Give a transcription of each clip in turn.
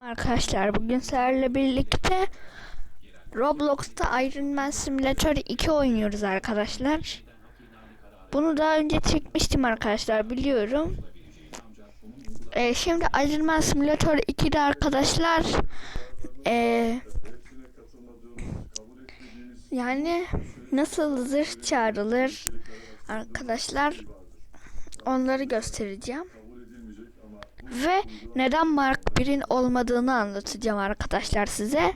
Arkadaşlar bugün sizlerle birlikte Roblox'ta Iron Man Simulator 2 oynuyoruz arkadaşlar. Bunu daha önce çekmiştim arkadaşlar biliyorum. Ee, şimdi Iron Man Simulator 2'de arkadaşlar ee, yani nasıl zırh çağrılır arkadaşlar onları göstereceğim. Ve neden Mark 1'in olmadığını anlatacağım arkadaşlar size.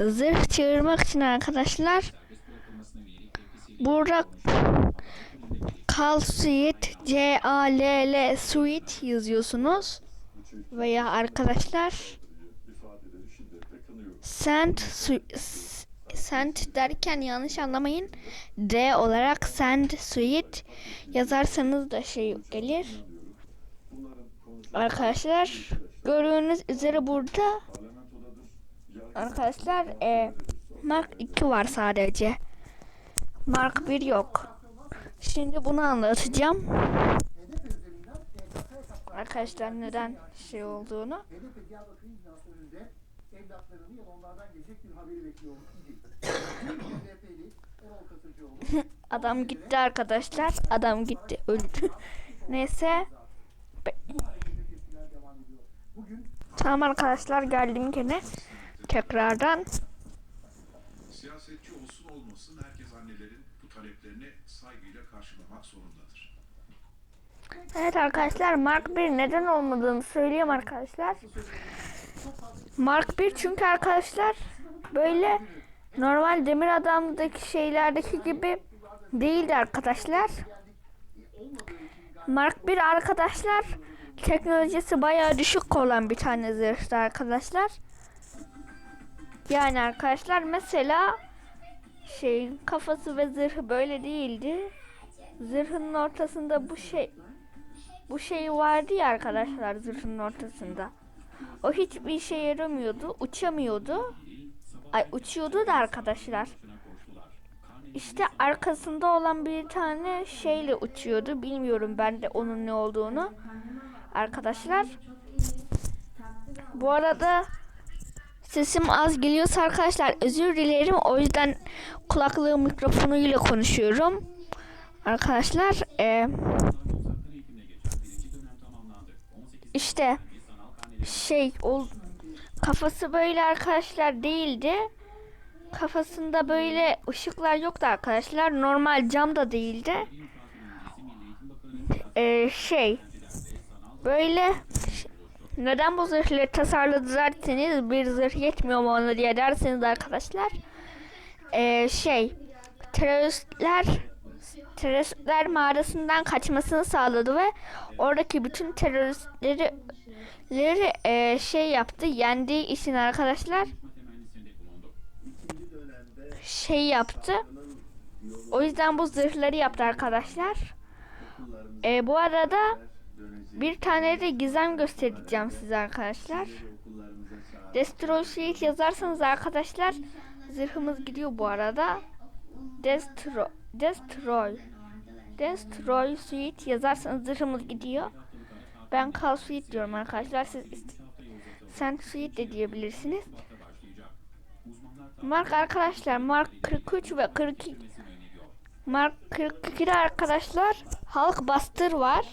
Zırh çığırmak için arkadaşlar burada Call Suite C A L L Suite yazıyorsunuz veya arkadaşlar Send su- s- Send derken yanlış anlamayın D olarak Send Suite yazarsanız da şey gelir. Arkadaşlar gördüğünüz üzere burada arkadaşlar e, Mark 2 var sadece. Mark 1 yok. Şimdi bunu anlatacağım. Arkadaşlar neden şey olduğunu. Evlatlarını Adam gitti arkadaşlar. Adam gitti öldü. Neyse. Bugün Tamam arkadaşlar geldim gene. Tekrardan. Siyasetçi olsun olmasın herkes annelerin bu taleplerini saygıyla karşılamak zorundadır. Evet arkadaşlar Mark 1 neden olmadığını söyleyeyim arkadaşlar. Mark 1 çünkü arkadaşlar böyle normal demir adamdaki şeylerdeki gibi değildi arkadaşlar. Mark 1 arkadaşlar teknolojisi bayağı düşük olan bir tane zırhtı arkadaşlar. Yani arkadaşlar mesela şeyin kafası ve zırhı böyle değildi. Zırhın ortasında bu şey bu şey vardı ya arkadaşlar zırhın ortasında. O hiçbir işe yaramıyordu. Uçamıyordu. Ay uçuyordu da arkadaşlar. İşte arkasında olan bir tane şeyle uçuyordu. Bilmiyorum ben de onun ne olduğunu. Arkadaşlar. Bu arada sesim az geliyorsa arkadaşlar özür dilerim. O yüzden kulaklığım mikrofonuyla konuşuyorum. Arkadaşlar eee işte şey ol kafası böyle arkadaşlar değildi. Kafasında böyle ışıklar yoktu arkadaşlar. Normal cam da değildi. Ee, şey böyle neden bu zırhları tasarladı derseniz bir zırh yetmiyor mu ona diye derseniz arkadaşlar. Ee, şey teröristler teröristler mağarasından kaçmasını sağladı ve oradaki bütün teröristleri leri, e, şey yaptı yendiği için arkadaşlar şey yaptı. O yüzden bu zırhları yaptı arkadaşlar. E, bu arada bir tane de gizem göstereceğim size arkadaşlar Destroy Shield yazarsanız arkadaşlar zırhımız gidiyor bu arada Destroy Destroy Destroy Suite yazarsanız zırhımız gidiyor. Ben Call Suite diyorum arkadaşlar. Siz Sen Suite de diyebilirsiniz. Mark arkadaşlar Mark 43 ve 42 Mark 42'de arkadaşlar Hulk Buster var.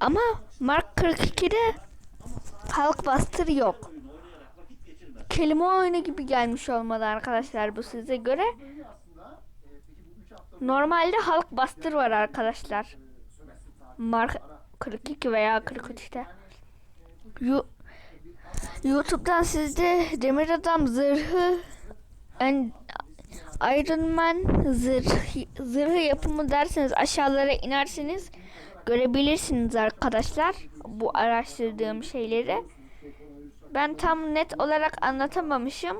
Ama Mark 42'de Hulk Buster yok. Kelime oyunu gibi gelmiş olmalı arkadaşlar bu size göre. Normalde Hulk Buster var arkadaşlar. Mark 42 veya 43'te. Yu- YouTube'dan sizde Demir Adam zırhı en Iron Man zırhı, zırhı yapımı derseniz aşağılara inerseniz görebilirsiniz arkadaşlar bu araştırdığım şeyleri. Ben tam net olarak anlatamamışım.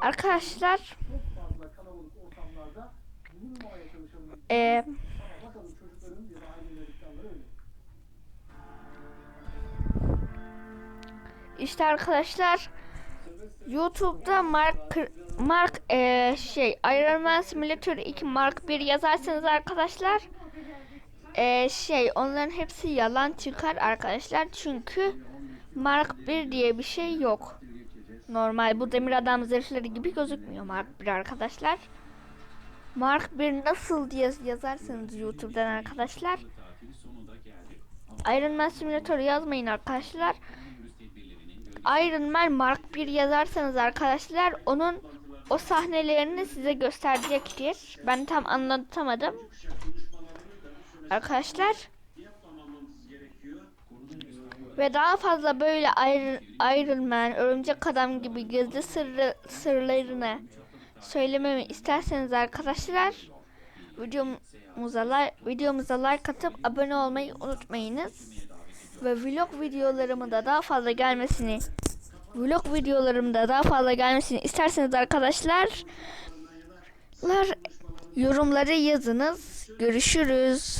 Arkadaşlar öyle. İşte arkadaşlar YouTube'da Mark Mark eee, şey Iron Man Simulator 2 Mark 1 yazarsanız arkadaşlar Ee, şey onların hepsi yalan çıkar arkadaşlar. Çünkü Mark 1 diye bir şey yok. Normal bu demir adam zırhları gibi gözükmüyor Mark 1 arkadaşlar. Mark 1 nasıl diye yazarsanız YouTube'dan arkadaşlar. Iron Man Simulator yazmayın arkadaşlar. Iron Man Mark 1 yazarsanız arkadaşlar onun o sahnelerini size gösterecektir. Ben tam anlatamadım. Arkadaşlar ve daha fazla böyle Man, Örümcek Adam gibi gizli sırrı, sırlarını söylememi isterseniz arkadaşlar videomuza, like, videomuza like atıp abone olmayı unutmayınız. Ve vlog videolarımı da daha fazla gelmesini vlog videolarımda daha fazla gelmesini isterseniz arkadaşlar lar- yorumları yazınız. Görüşürüz.